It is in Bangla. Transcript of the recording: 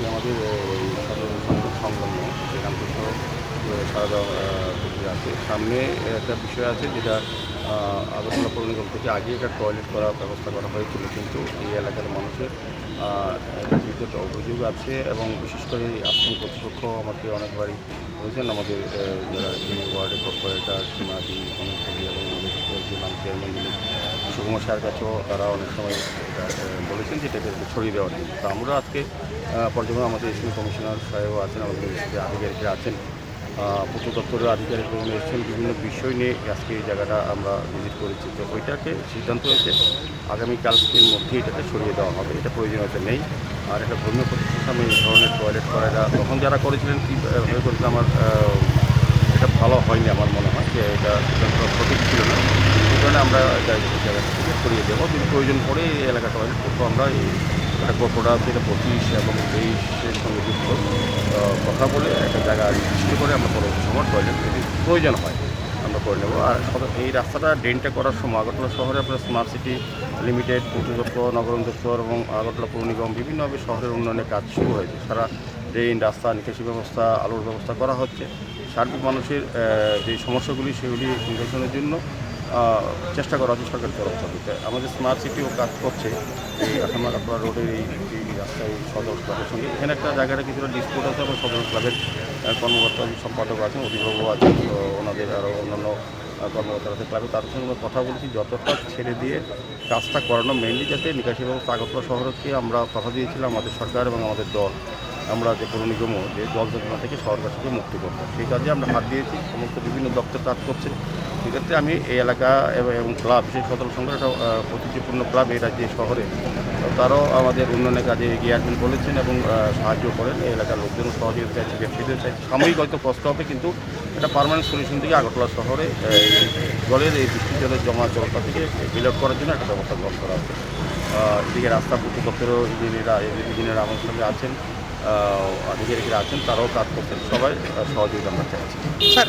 এটি আমাদের সংসদ সংলগ্ন সেখান সারদা পুকুর আছে। সামনে একটা বিষয় আছে যেটা পৌর নিগম থেকে আগে একটা টয়লেট করার ব্যবস্থা করা হয়েছিল, কিন্তু এই এলাকার মানুষের একটা অভিযোগ আছে এবং বিশেষ করে আশ্রম কর্তৃপক্ষ আমাকে অনেকবারই বলেছেন, আমাদের যারা ওয়ার্ডের কর্পোরেটর, সীমাদি এবং আমাদের চেয়ারম্যান যিনি সুকুমার স্যার কাছেও তারা অনেক সময় বলেছেন যে এটাকে ছড়িয়ে দেওয়ার জন্য তো আমরা আজকে পর্যটন আমাদের এসিপি কমিশনার সাহেব আছেন, আমাদের এসিপি আধিকারিকরা আছেন পূর্ত দপ্তরের আধিকারিকরা এসেছেন, বিভিন্ন বিষয় নিয়ে আজকে এই জায়গাটা আমরা ভিজিট করেছি। তো ওইটাকে সিদ্ধান্ত হয়েছে আগামীকালকের মধ্যে এটাকে সরিয়ে দেওয়া হবে, এটা প্রয়োজনীয়তা নেই। আর এটা ধর্মীয় প্রতিষ্ঠান এই ধরনের টয়লেট করা এটা তখন যারা করেছিলেন কীভাবে করেছিলেন আমার এটা ভালো হয়নি আমার মনে হয় যে এটা আমরা জায়গাটা থেকে সরিয়ে দেবো। যদি প্রয়োজন পড়ে এই এলাকা টয়লেট করব। আমরা এই গোপটা যেটা পঁচিশ এবং তেইশের সঙ্গে যুক্ত কথা বলে একটা জায়গা সৃষ্টি করে আমরা পরবর্তী সময় টয়লেট যদি প্রয়োজন হয়, আমরা করে নেব। আর এই রাস্তাটা ড্রেনটা করার সময় আগরতলা শহরে আপনার স্মার্ট সিটি লিমিটেড পূর্ত দপ্তর নগরম এবং আগরতলা পৌর নিগম বিভিন্নভাবে শহরের উন্নয়নের কাজ শুরু হয়েছে। সারা ড্রেন, রাস্তা, নিকাশি ব্যবস্থা, আলোর ব্যবস্থা করা হচ্ছে। সার্বিক মানুষের যে সমস্যাগুলি, সেগুলি নিরসনের জন্য চেষ্টা করা হচ্ছে সরকার তরফ থেকে আমাদের স্মার্ট সিটিও কাজ করছে। এই আসামার আপনার রোডের এই রাস্তায় সদর ক্লাবের সঙ্গে। এখানে একটা জায়গাটা কিছুটা ডিসপুট আছে এবং সদর ক্লাবের কর্মকর্তা সম্পাদক আছেন অভিভাবক আছেন তো ওনাদের আরও অন্যান্য কর্মকর্তারা আছে ক্লাবে তাদের সঙ্গে কথা বলছি, যতটা ছেড়ে দিয়ে কাজটা করানো মেনলি যাতে নিকাশি ব্যবস্থা আগরতলা শহরকে আমরা কথা দিয়েছিলাম আমাদের সরকার এবং আমাদের দল। আমরা যে পৌর নিগম যে জল যোজনা থেকে শহরবাসীকে মুক্তি করব। সেই কাজে আমরা হাত দিয়েছি, সমস্ত বিভিন্ন দপ্তর কাজ করছে। সেক্ষেত্রে আমি এই এলাকা এবং ক্লাব, বিশেষ সদর সংখ্যার একটা ঐতিহ্যপূর্ণ ক্লাব এই রাজ্যে শহরে। তারাও আমাদের উন্নয়নের কাজে এগিয়ে আসবেন বলেছেন এবং সাহায্য করেন। এই এলাকার লোকজনও সহযোগিতা চাইছে ব্যবসায়ীদের চাইছে। সাময়িক হয়তো কষ্ট হবে, কিন্তু এটা পারমানেন্ট সলিউশন থেকে আগরতলা শহরে জলের এই বৃষ্টির জলের জমা জলটা থেকে বিল আউট করার জন্য একটা ব্যবস্থা গ্রহণ করা হবে এদিকে রাস্তা পূর্ত দপ্তরেও ইঞ্জিনিয়াররা ইঞ্জিনিয়ার আমার সঙ্গে আছেন। আহ, আধিকারিকরা আছেন তারাও কাজ করছেন। সবাই সহযোগিতা আমরা চাইছি। স্যার